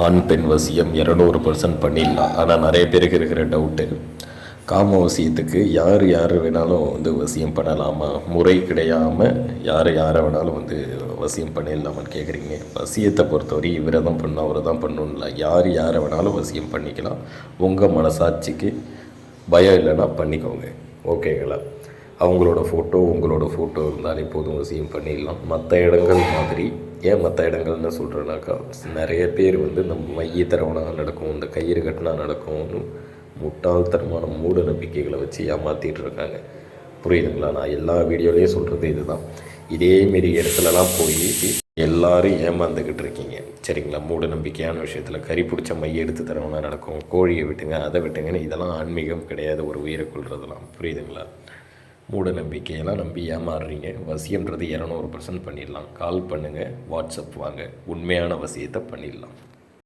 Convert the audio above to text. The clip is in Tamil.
ஆண் பெண் வசியம் இரநூறு பர்சன்ட் பண்ணிடலாம். ஆனால் நிறைய பேருக்கு இருக்கிற டவுட்டு காம வசியத்துக்கு யார் யார் வேணாலும் வந்து வசியம் பண்ணலாமா? முறை கிடையாமல் யார் யாரை வேணாலும் வந்து வசியம் பண்ணிடலாமான்னு கேட்குறீங்க வசியத்தை பொறுத்தவரை இவரை தான் பண்ணணும் அவரை தான் பண்ணணும்ல யார் யாரை வேணாலும் வசியம் பண்ணிக்கலாம். உங்கள் மனசாட்சிக்கு பயம் இல்லைன்னா பண்ணிக்கோங்க. ஓகேங்களா? அவங்களோட ஃபோட்டோ உங்களோட ஃபோட்டோ இருந்தாலே போதும் சீம் பண்ணிடலாம். மற்ற இடங்கள் மாதிரி ஏன் மற்ற இடங்கள்னு சொல்கிறேன்னாக்கா நிறைய பேர் வந்து நம்ம மைய தரவனா நடக்கும் இந்த கயிறு கட்டினா நடக்கும்னு முட்டாள்தனமான மூட நம்பிக்கைகளை வச்சு ஏமாற்றிட்டு இருக்காங்க. புரியுதுங்களா? நான் எல்லா வீடியோலையும் சொல்கிறது இதுதான். இதேமாரி இடத்துலலாம் போய் எல்லாரும் ஏமாந்துக்கிட்டு இருக்கீங்க. சரிங்களா? மூட நம்பிக்கையான விஷயத்தில் கறி பிடிச்ச மைய எடுத்து தரவனா நடக்கும். கோழியை விட்டுங்க அதை விட்டுங்கன்னு இதெல்லாம் ஆன்மீகம் கிடையாது ஒரு உயிரை கொள்றதெல்லாம் புரியுதுங்களா? மூட நம்பிக்கையெல்லாம் நம்பி ஏமாறுறீங்க. வசியம்ன்றது இரநூறு பர்சன்ட் பண்ணிடலாம். கால் பண்ணுங்கள் வாட்ஸ்அப் வாங்க. உண்மையான வசியத்தை பண்ணிடலாம்.